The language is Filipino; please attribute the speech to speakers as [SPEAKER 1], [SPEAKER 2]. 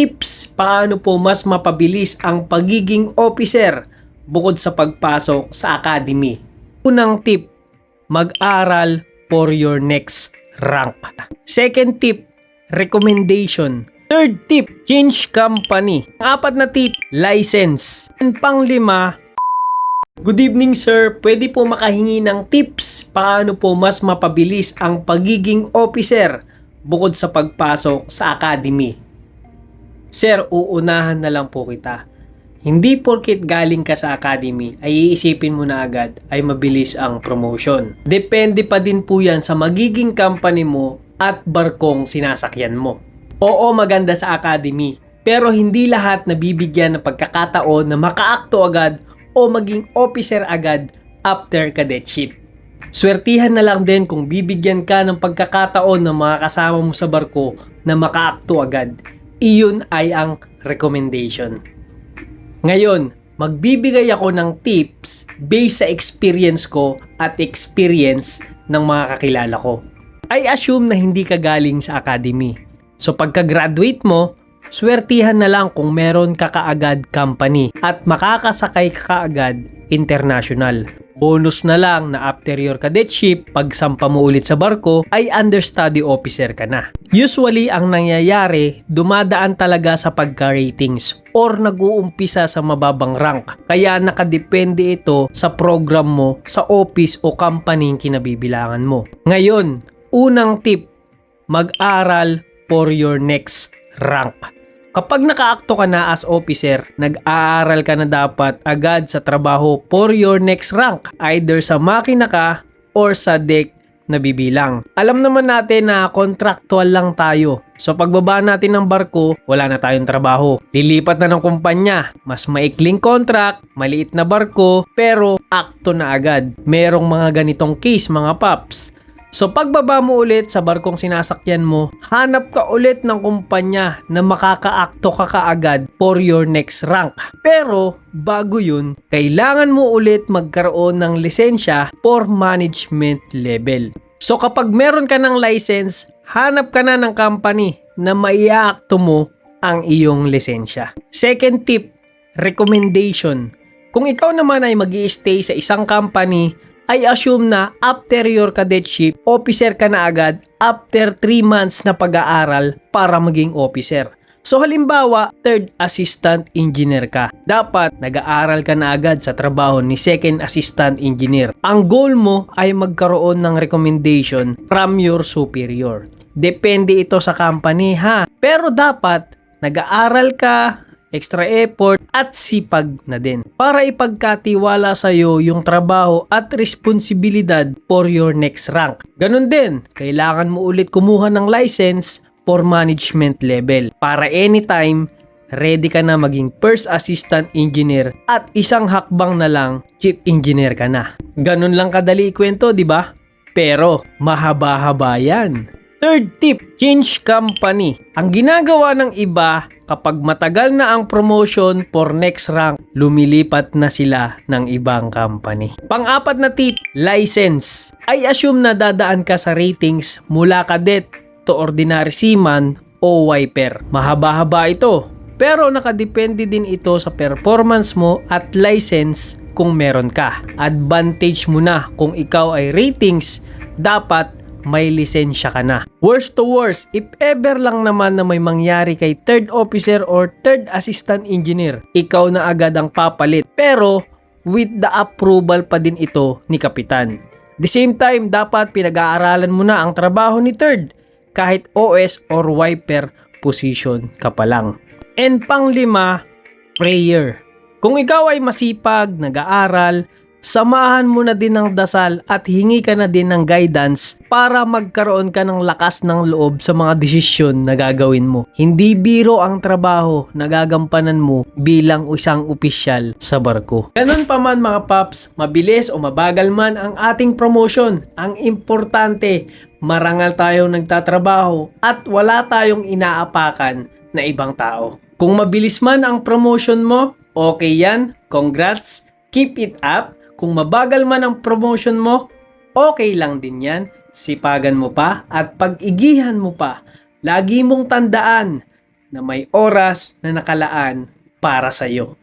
[SPEAKER 1] tips paano po mas mapabilis ang pagiging officer bukod sa pagpasok sa academy. Unang tip, mag-aral for your next rank. Second tip, recommendation. Third tip, change company. Apat na tip, license. And panglima, Good evening sir, pwede po makahingi ng tips paano po mas mapabilis ang pagiging officer bukod sa pagpasok sa academy. Sir, uunahan na lang po kita. Hindi porkit galing ka sa academy ay iisipin mo na agad ay mabilis ang promotion. Depende pa din po yan sa magiging company mo at barkong sinasakyan mo. Oo, maganda sa academy. Pero hindi lahat nabibigyan ng pagkakataon na makaakto agad o maging officer agad after cadetship. Swertihan na lang din kung bibigyan ka ng pagkakataon ng mga kasama mo sa barko na makaakto agad. Iyon ay ang recommendation. Ngayon, magbibigay ako ng tips based sa experience ko at experience ng mga kakilala ko. I assume na hindi ka galing sa academy. So pagka-graduate mo, swertihan na lang kung meron ka kaagad company at makakasakay ka kaagad international. Bonus na lang na after your cadetship, pag sampa mo ulit sa barko, ay understudy officer ka na. Usually, ang nangyayari, dumadaan talaga sa pagka-ratings or nag-uumpisa sa mababang rank. Kaya nakadepende ito sa program mo sa office o company kinabibilangan mo. Ngayon, unang tip, mag-aral for your next rank. Kapag nakaakto ka na as officer, nag-aaral ka na dapat agad sa trabaho for your next rank, either sa makina ka or sa deck na bibilang. Alam naman natin na contractual lang tayo. So pagbaba natin ng barko, wala na tayong trabaho. Lilipat na ng kumpanya, mas maikling contract, maliit na barko, pero akto na agad. Merong mga ganitong case mga paps So pagbaba mo ulit sa barkong sinasakyan mo, hanap ka ulit ng kumpanya na makakaakto ka kaagad for your next rank. Pero bago yun, kailangan mo ulit magkaroon ng lisensya for management level. So kapag meron ka ng license, hanap ka na ng company na maiaakto mo ang iyong lisensya. Second tip, recommendation. Kung ikaw naman ay mag stay sa isang company I assume na after your cadetship, officer ka na agad after 3 months na pag-aaral para maging officer. So halimbawa, third assistant engineer ka. Dapat nag-aaral ka na agad sa trabaho ni second assistant engineer. Ang goal mo ay magkaroon ng recommendation from your superior. Depende ito sa company ha. Pero dapat nag-aaral ka, extra effort at sipag na din para ipagkatiwala sa iyo yung trabaho at responsibilidad for your next rank. Ganon din, kailangan mo ulit kumuha ng license for management level para anytime ready ka na maging first assistant engineer at isang hakbang na lang chief engineer ka na. Ganun lang kadali ikwento, di ba? Pero mahaba-haba yan. Third tip, change company. Ang ginagawa ng iba kapag matagal na ang promotion for next rank, lumilipat na sila ng ibang company. Pang-apat na tip, license. I assume na dadaan ka sa ratings mula cadet to ordinary seaman o wiper. Mahaba-haba ito. Pero nakadepende din ito sa performance mo at license kung meron ka. Advantage mo na kung ikaw ay ratings, dapat may lisensya ka na. Worst to worst, if ever lang naman na may mangyari kay third officer or third assistant engineer, ikaw na agad ang papalit. Pero with the approval pa din ito ni kapitan. The same time, dapat pinag-aaralan mo na ang trabaho ni third kahit OS or wiper position ka pa lang. And panglima, prayer. Kung ikaw ay masipag, nag-aaral, samahan mo na din ng dasal at hingi ka na din ng guidance para magkaroon ka ng lakas ng loob sa mga desisyon na gagawin mo. Hindi biro ang trabaho na gagampanan mo bilang isang opisyal sa barko. Ganun pa man mga paps, mabilis o mabagal man ang ating promotion, ang importante, marangal tayong nagtatrabaho at wala tayong inaapakan na ibang tao. Kung mabilis man ang promotion mo, okay yan, congrats, keep it up, kung mabagal man ang promotion mo, okay lang din yan. Sipagan mo pa at pag-igihan mo pa. Lagi mong tandaan, na may oras na nakalaan para sa iyo.